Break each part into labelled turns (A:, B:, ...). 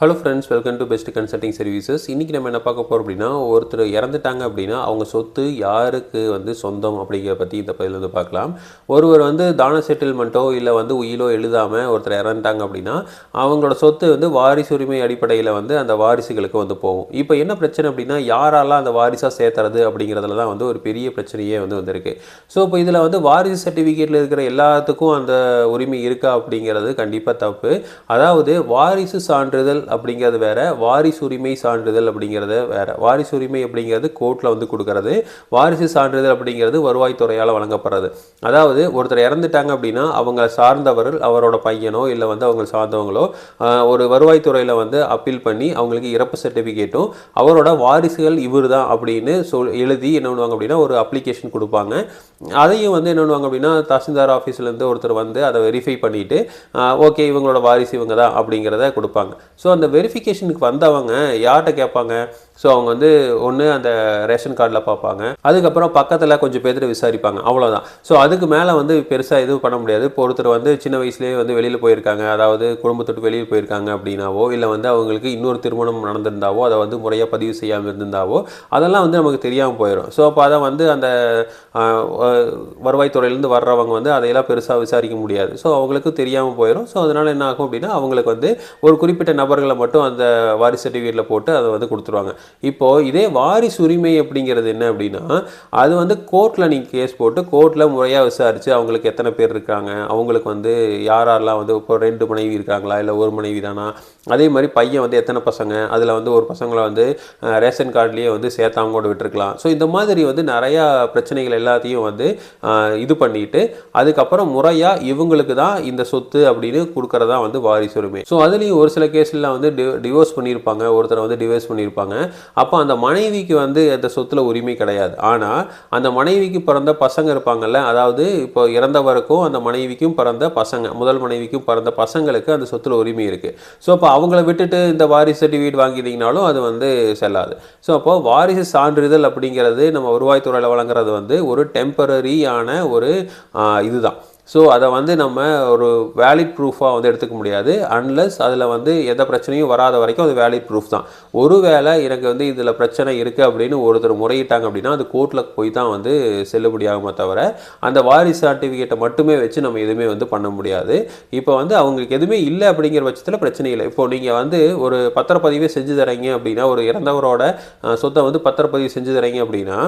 A: Hello friends welcome to best consulting services இன்றைக்கி நம்ம என்ன பார்க்க போகிறோம் அப்படின்னா ஒருத்தர் இறந்துட்டாங்க அப்படின்னா அவங்க சொத்து யாருக்கு வந்து சொந்தம் அப்படிங்கிற பற்றி இந்த பதில் வந்து பார்க்கலாம். ஒருவர் வந்து தான செட்டில்மெண்ட்டோ இல்லை வந்து உயிலோ எழுதாமல் ஒருத்தர் இறந்துட்டாங்க அப்படின்னா அவங்களோட சொத்து வந்து வாரிசு உரிமை அடிப்படையில் வந்து அந்த வாரிசுகளுக்கு வந்து போகும். இப்போ என்ன பிரச்சனை அப்படின்னா யாரெல்லாம் அந்த வாரிசாக சேர்த்துறது அப்படிங்கிறதுல தான் வந்து ஒரு பெரிய பிரச்சனையே வந்து வந்திருக்கு. ஸோ இப்போ இதில் வந்து வாரிசு சர்டிஃபிகேட்டில் இருக்கிற எல்லாத்துக்கும் அந்த உரிமை இருக்கா அப்படிங்கிறது கண்டிப்பாக தப்பு. அதாவது வாரிசு சான்றிதழ் அப்படிங்கிறது வேற வாரிசு உரிமை சான்றிதழ் அப்படிங்கிறது வேறு. வாரிசு உரிமை அப்படிங்கிறது கோர்ட்டில் வந்து கொடுக்கறது. வாரிசு சான்றிதழ் அப்படிங்கிறது வருவாய்த்துறையால் வழங்கப்படுறது. அதாவது ஒருத்தர் இறந்துட்டாங்க அப்படின்னா அவங்க சார்ந்தவர்கள் அவரோட பையனோ இல்லை வந்து அவங்க சார்ந்தவங்களோ ஒரு வருவாய்த்துறையில் வந்து அப்பீல் பண்ணி அவங்களுக்கு இறப்பு சர்டிஃபிகேட்டும் அவரோட வாரிசுகள் இவர் தான் அப்படின்னு சொல் எழுதி என்ன பண்ணுவாங்க அப்படின்னா ஒரு அப்ளிகேஷன் கொடுப்பாங்க. அதையும் வந்து என்ன பண்ணுவாங்க அப்படின்னா தாசில்தார் ஆஃபீஸ்லேருந்து ஒருத்தர் வந்து அதை வெரிஃபை பண்ணிவிட்டு ஓகே இவங்களோட வாரிசு இவங்க தான் அப்படிங்கிறத கொடுப்பாங்க. ஸோ அந்த வெரிஃபிகேஷனுக்கு வந்தவங்க யார்கிட்ட கேட்பாங்க? ஸோ அவங்க வந்து ஒன்று அந்த ரேஷன் கார்டில் பார்ப்பாங்க. அதுக்கப்புறம் பக்கத்தில் கொஞ்சம் பேர்த்து விசாரிப்பாங்க. அவ்வளோதான் ஸோ அதுக்கு மேலே வந்து பெருசாக எதுவும் பண்ண முடியாது. இப்போ ஒருத்தர் வந்து சின்ன வயசுலேயே வந்து வெளியில் போயிருக்காங்க. அதாவது குடும்பத்தொட்டு வெளியில் போயிருக்காங்க அப்படின்னாவோ இல்லை வந்து அவங்களுக்கு இன்னொரு திருமணம் நடந்திருந்தாவோ அதை வந்து முறையாக பதிவு செய்யாமல் இருந்திருந்தாவோ அதெல்லாம் வந்து நமக்கு தெரியாமல் போயிடும் ஸோ அப்போ அதை வந்து அந்த வருவாய்த்துறையிலேருந்து வர்றவங்க வந்து அதையெல்லாம் பெருசாக விசாரிக்க முடியாது. ஸோ அவங்களுக்கு தெரியாமல் போயிடும் ஸோ அதனால் என்ன ஆகும் அப்படின்னா அவங்களுக்கு வந்து ஒரு குறிப்பிட்ட நபர்கள் மட்டும் அந்த வாரிசு சர்டிஃபிகேட்டில் போட்டு அதை வந்து கொடுத்துருவாங்க. இப்போது இதே வாரிசு உரிமை அப்படிங்கிறது என்ன அப்படின்னா அது வந்து கோர்ட்டில் நீங்கள் கேஸ் போட்டு கோர்ட்டில் முறையாக விசாரித்து அவங்களுக்கு எத்தனை பேர் இருக்காங்க அவங்களுக்கு வந்து யார் யாரெல்லாம் வந்து இப்போ ரெண்டு மனைவி இருக்காங்களா இல்லை ஒரு மனைவி தானா? அதே மாதிரி பையன் வந்து எத்தனை பசங்க அதில் வந்து ஒரு பசங்களை வந்து ரேஷன் கார்டுலேயே வந்து சேர்த்தாம கூட விட்டுருக்கலாம். ஸோ இந்த மாதிரி வந்து நிறையா பிரச்சனைகள் எல்லாத்தையும் வந்து இது பண்ணிட்டு அதுக்கப்புறம் முறையாக இவங்களுக்கு தான் இந்த சொத்து அப்படின்னு கொடுக்குறதா வந்து வாரிசு உரிமை. ஸோ அதுலேயும் ஒரு சில கேஸ்லாம் வந்து டிவோர்ஸ் பண்ணியிருப்பாங்க ஒருத்தரை வந்து டிவோர்ஸ் பண்ணியிருப்பாங்க. அப்போ அந்த மனைவிக்கு வந்து அந்த சொத்தில் உரிமை கிடையாது. ஆனால் அந்த மனைவிக்கு பிறந்த பசங்க இருப்பாங்கல்ல அதாவது இப்போ இறந்தவருக்கும் அந்த மனைவிக்கும் பிறந்த பசங்க முதல் மனைவிக்கும் பிறந்த பசங்களுக்கு அந்த சொத்தில் உரிமை இருக்குது ஸோ அப்போ அவங்கள விட்டுட்டு இந்த வாரிசு சர்டிஃபிகேட் வாங்கிட்டீங்கனாலும் அது வந்து செல்லாது. ஸோ அப்போ வாரிசு சான்றிதழ் அப்படிங்கிறது நம்ம வருவாய்த்துறையில் வழங்குறது வந்து ஒரு டெம்பரரியான ஒரு இதுதான். ஸோ அதை வந்து நம்ம ஒரு வேலிட் ப்ரூஃபாக வந்து எடுத்துக்க முடியாது. அன்லஸ் அதில் வந்து எந்த பிரச்சனையும் வராத வரைக்கும் அது வேலிட் ப்ரூஃப் தான். ஒருவேளை எனக்கு வந்து இதில் பிரச்சனை இருக்குது அப்படின்னு ஒருத்தர் முறையிட்டாங்க அப்படின்னா அது கோர்ட்டில் போய் தான் வந்து செல்லுபடியாகுமே தவிர அந்த வாரிசு சர்டிஃபிகேட்டை மட்டுமே வச்சு நம்ம எதுவுமே வந்து பண்ண முடியாது. இப்போ வந்து அவங்களுக்கு எதுவுமே இல்லை அப்படிங்கிற பட்சத்தில் பிரச்சனை இல்லை. இப்போ நீங்கள் வந்து ஒரு பத்திரப்பதிவே செஞ்சு தரீங்க அப்படின்னா ஒரு இறந்தவரோட சொத்தை வந்து பத்திரப்பதிவு செஞ்சு தரீங்க அப்படின்னா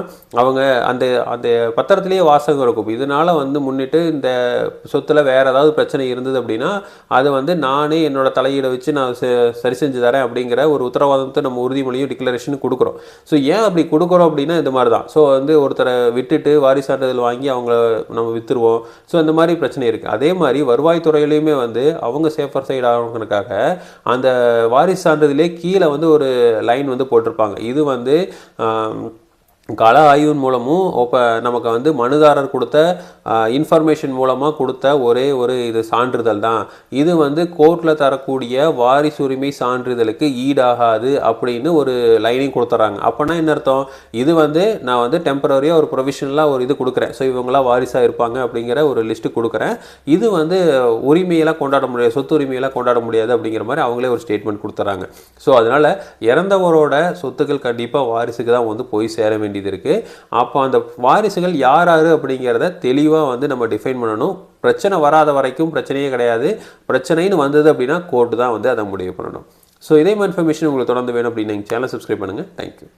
A: அவங்க அந்த அந்த பத்திரத்திலேயே வாசகம் இருக்கும். இதனால் வந்து முன்னிட்டு இந்த சொத்தில் வேறு ஏதாவது பிரச்சனை இருந்தது அப்படின்னா அது வந்து நானே என்னோடய தலையீடை வச்சு நான் ச- சரி செஞ்சு தரேன் அப்படிங்கிற ஒரு உத்தரவாதத்தை நம்ம உறுதிமொழியும் டிக்ளரேஷன் கொடுக்குறோம். ஸோ ஏன் அப்படி கொடுக்குறோம் அப்படின்னா இந்த மாதிரி தான் ஸோ வந்து ஒருத்தரை விட்டுட்டு வாரிசு சான்றிதழ் வாங்கி அவங்கள நம்ம விற்றுருவோம் ஸோ இந்த மாதிரி பிரச்சனை இருக்குது அதே மாதிரி வருவாய்த்துறையிலையுமே வந்து அவங்க சேஃபர் சைடு ஆகணுங்கிறதுக்காக அந்த வாரிசு சான்றிதழே கீழே வந்து ஒரு லைன் வந்து போட்டிருப்பாங்க. இது வந்து கள ஆய்வின் மூலமும் இப்போ நமக்கு வந்து மனுதாரர் கொடுத்த இன்ஃபர்மேஷன் மூலமாக கொடுத்த ஒரே ஒரு இது சான்றிதழ் தான். இது வந்து கோர்ட்டில் தரக்கூடிய வாரிசு உரிமை சான்றிதழுக்கு ஈடாகாது அப்படின்னு ஒரு லைனையும் கொடுத்துட்றாங்க அப்போனா என்ன அர்த்தம்? இது வந்து நான் வந்து டெம்பரரியாக ஒரு ப்ரொவிஷனலாக ஒரு இது கொடுக்குறேன். ஸோ இவங்களாம் வாரிசாக இருப்பாங்க அப்படிங்கிற ஒரு லிஸ்ட்டு கொடுக்குறேன். இது வந்து உரிமையெல்லாம் கொண்டாட முடியாது சொத்து உரிமையெல்லாம் கொண்டாட முடியாது அப்படிங்கிற மாதிரி அவங்களே ஒரு ஸ்டேட்மெண்ட் கொடுத்துறாங்க. ஸோ அதனால் இறந்தவரோட சொத்துக்கள் கண்டிப்பாக வாரிசுக்கு தான் வந்து போய் சேர வேண்டியது இருக்குது அப்போ அந்த வாரிசுகள் யார் யார் அப்படிங்கிறத தெளிவாக வந்து நம்ம டிஃபைன் பண்ணணும். பிரச்சனை வராத வரைக்கும் பிரச்சனையே கிடையாது. பிரச்சனைன்னு வந்தது அப்படின்னா கோர்ட்டு தான் வந்து அதை முடிவு பண்ணணும். ஸோ இதே மாதிரி இன்ஃபர்மேஷன் உங்களுக்கு தொடர்ந்து வேணும் அப்படின்னு எங்கள் சேனல் சப்ஸ்கிரைப் பண்ணுங்கள் தேங்க்யூ